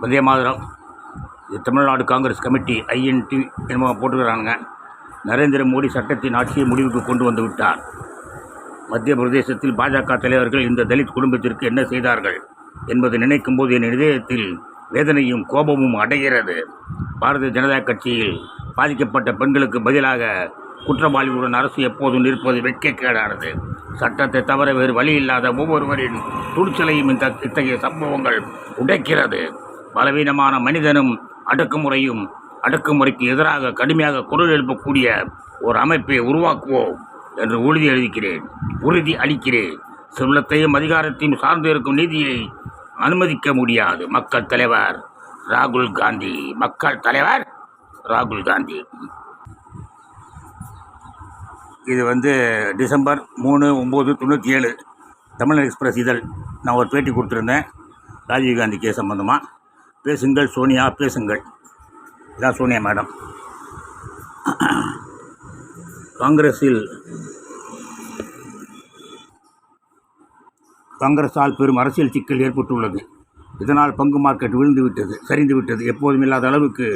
வந்தே மாதிரம். இது Tamil Nadu Congress committee INT என்னமோ போட்டுக்கிறானுங்க. நரேந்திர மோடி சட்டத்தின் ஆட்சியை முடிவுக்கு கொண்டு வந்து விட்டார். மத்திய பிரதேசத்தில் பாஜக தலைவர்கள் இந்த தலித் குடும்பத்திற்கு என்ன செய்தார்கள் என்பதை நினைக்கும் போது என் இதயத்தில் வேதனையும் கோபமும் அடைகிறது. பாரதிய ஜனதா கட்சியில் பாதிக்கப்பட்ட பெண்களுக்கு பதிலாக குற்றவாளிகளுடன் அரசு எப்போதும் நிற்பது வெட்கக்கேடானது. சட்டத்தை தவிர வேறு வழி இல்லாத ஒவ்வொருவரின் துணிச்சலையும் இந்த இத்தகைய சம்பவங்கள் உடைக்கிறது. பலவீனமான மனிதனும் அடக்குமுறையும் அடக்குமுறைக்கு எதிராக கடுமையாக குரல் எழுப்பக்கூடிய ஒரு அமைப்பை உருவாக்குவோம் என்று உறுதி எழுதிக்கிறேன் உறுதி அளிக்கிறேன். செல்வத்தையும் அதிகாரத்தையும் சார்ந்து இருக்கும் நீதியை அனுமதிக்க முடியாது மக்கள் தலைவர். ராகுல் காந்தி மக்கள் தலைவர் ராகுல் காந்தி. இது வந்து டிசம்பர் மூணு ஒம்பது தொண்ணூற்றி ஏழு தமிழ் எக்ஸ்பிரஸ் இதழ் நான் ஒரு பேட்டி கொடுத்துருந்தேன். ராஜீவ்காந்தி கேஸ் சம்மந்தமாக பேசுங்கள் சோனியா பேசுங்கள். இதான் சோனியா மேடம். காங்கிரஸில் காங்கிரஸால் பெரும் அரசியல் சிக்கல் ஏற்பட்டுள்ளது. இதனால் பங்கு மார்க்கெட் விழுந்து விட்டது சரிந்து விட்டது எப்போதும் இல்லாத அளவுக்கு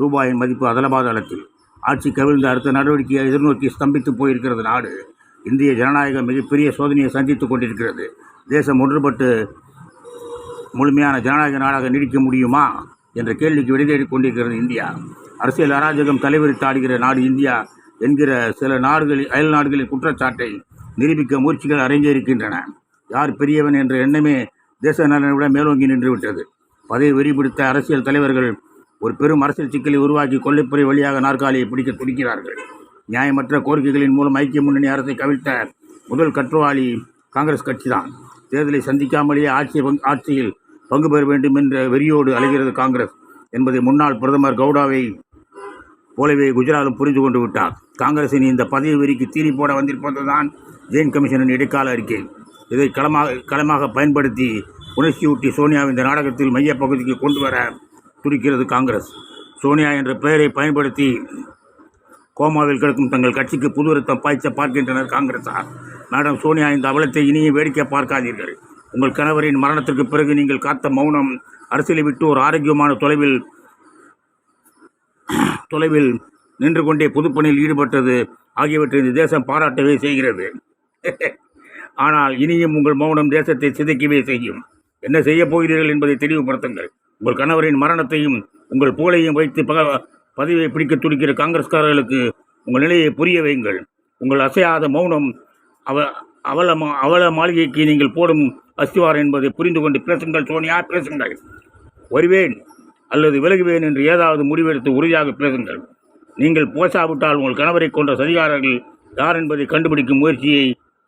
ரூபாயின் மதிப்பு அதலபாதளத்தில் ஆட்சி கவிழ்ந்த அடுத்த நடவடிக்கையை எதிர்நோக்கி ஸ்தம்பித்து போயிருக்கிறது நாடு. இந்திய ஜனநாயகம் மிகப்பெரிய சோதனையை சந்தித்துக் கொண்டிருக்கிறது. தேசம் ஒன்றுபட்டு முழுமையான ஜனநாயக நாடாக நீடிக்க முடியுமா என்ற கேள்விக்கு விடை கொண்டிருக்கிறது இந்தியா. அரசியல் அராஜகம் தலைவிரித்து ஆடுகிற நாடு இந்தியா என்கிற சில நாடுகளில் அயல் நாடுகளின் குற்றச்சாட்டை நிரூபிக்க முயற்சிகள் அரங்கேறுகின்றன. யார் பெரியவன் என்ற எண்ணமே தேச நலனை விட மேலோங்கி நின்றுவிட்டது. பதவி வெறிபிடித்த அரசியல் தலைவர்கள் ஒரு பெரும் அரசியல் சிக்கலை உருவாக்கி கொள்ளைப்புறை வழியாக நாற்காலியை பிடிக்க துடிக்கிறார்கள். நியாயமற்ற கோரிக்கைகளின் மூலம் ஐக்கிய முன்னணி அரசை கவிழ்த்த முதல் கற்றுவாளி காங்கிரஸ் கட்சிதான். தேர்தலை சந்திக்காமலேயே ஆட்சி ஆட்சியில் பங்கு பெற வேண்டும் என்ற வெறியோடு அலைகிறது காங்கிரஸ் என்பதை முன்னாள் பிரதமர் கவுடாவை போலவே குஜராலும் புரிந்து கொண்டு விட்டார். காங்கிரசின் இந்த பதவி வெறிக்கு தீனி போட வந்திருப்பதுதான் ஜெயின் கமிஷனின் இடைக்கால அறிக்கை. இதை களமாக களமாக பயன்படுத்தி உணர்ச்சியூட்டி சோனியா இந்த நாடகத்தில் மையப்பகுதிக்கு கொண்டு வர துடிக்கிறது காங்கிரஸ். சோனியா என்ற பெயரை பயன்படுத்தி கோமாவில் கிடக்கும் தங்கள் கட்சிக்கு புது ரத்தம் பாய்ச்ச பார்க்கின்றனர் காங்கிரஸார். மேடம் சோனியா இந்த அவலத்தை இனியும் வேடிக்கை பார்க்காதீர்கள். உங்கள் கணவரின் மரணத்திற்கு பிறகு நீங்கள் காத்த மௌனம் அரசியலை விட்டு ஒரு ஆரோக்கியமான தொலைவில் தொலைவில் நின்று கொண்டே பொதுப்பணியில் ஈடுபட்டது ஆகியவற்றை இந்த தேசம் பாராட்டவே செய்கிறது. ஆனால் இனியும் உங்கள் மௌனம் தேசத்தை சிதைக்கவே செய்யும். என்ன செய்யப் போகிறீர்கள் என்பதை தெளிவுபடுத்துங்கள். உங்கள் கணவரின் மரணத்தையும் உங்கள் புகழையும் வைத்து பக பதவியை பிடிக்க துடிக்கிற காங்கிரஸ்காரர்களுக்கு உங்கள் நிலையை புரிய வையுங்கள் உங்கள் அசையாத மௌனம் அவ அவல மா- அவல மாளிகைக்கு நீங்கள் போடும் அஸ்திவாரம் என்பதை புரிந்து கொண்டு பேசுங்கள் சோனியா பேசுங்கள். வருவேன் அல்லது விலகுவேன் என்று ஏதாவது முடிவெடுத்து உறுதியாக பேசுங்கள். நீங்கள் போசாவிட்டால் உங்கள் கணவரை கொண்ட சதிகாரர்கள் யார் என்பதை கண்டுபிடிக்கும் முயற்சியை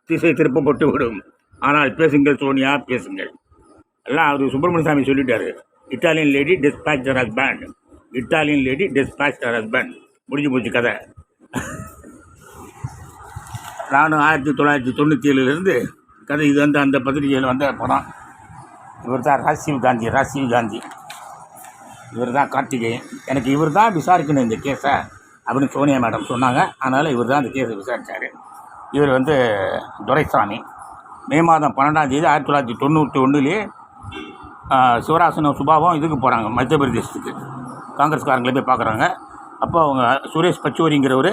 திசை திருப்பப்பட்டு விடும். ஆனால் பேசுங்கள் சோனியா பேசுங்கள். எல்லாம் அவர் சுப்பிரமணியசாமி சொல்லிட்டாரு. Italian lady dispatch husband Italian lady dispatch husband முடிஞ்சு போச்சு கதை. நானும் ஆயிரத்தி தொள்ளாயிரத்தி தொண்ணூற்றி ஏழுலேருந்து கதை இது வந்து அந்த பத்திரிகையில் வந்த படம் இவர் தான் ராஜீவ் காந்தி ராஜீவ் காந்தி. இவர் தான் கார்த்திகேயன் எனக்கு இவர் தான் விசாரிக்கணும் இந்த கேஸை அப்படின்னு சோனியா மேடம் சொன்னாங்க. அதனால் இவர் தான் இந்த கேஸை விசாரித்தார் இவர் வந்து துரைசாமி. மே மாதம் பன்னெண்டாம் தேதி ஆயிரத்தி தொள்ளாயிரத்தி தொண்ணூற்றி ஒன்றுலேயே சிவராசனும் சுபாவும் இதுக்கு போகிறாங்க மத்திய பிரதேசத்துக்கு. காங்கிரஸ்காரங்களை போய் பார்க்குறாங்க அப்போ அவங்க சுரேஷ் பச்சோரிங்கிறவர்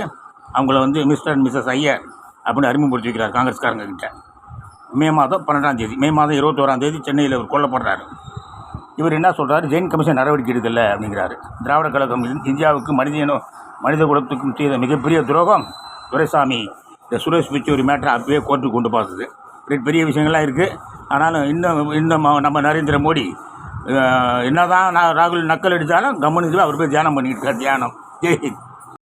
அவங்கள வந்து மிஸ்டர் அண்ட் மிஸ்ஸஸ் ஐயர் அப்படின்னு அறிமுகப்படுத்தி வைக்கிறார் காங்கிரஸ்காரங்க கிட்ட. மே மாதம் பன்னெண்டாம் தேதி மே மாதம் இருபத்தோராம் தேதி சென்னையில் இவர் கொல்லப்படுறாரு. இவர் என்ன சொல்கிறார் ஜெயின் கமிஷன் நடவடிக்கை எடுக்கல அப்படிங்கிறாரு. திராவிட கழகம் இந்தியாவுக்கு மனிதனோ மனித குலத்துக்கும் செய்த மிகப்பெரிய துரோகம் துரைசாமி இந்த சுரேஷ் பிச்சூரி மேட்டரை அப்பவே கோர்ட்டுக்கு கொண்டு பார்த்தது. பெரிய விஷயங்கள்லாம் இருக்குது ஆனாலும் இன்னும் இன்னும் நம்ம நரேந்திர மோடி என்ன தான் நான் ராகுல் நக்கல் அடித்தாலும் கம்முன்னு அவர் போய் தியானம் பண்ணிட்டு இருக்கார். தியானம். ஜெய்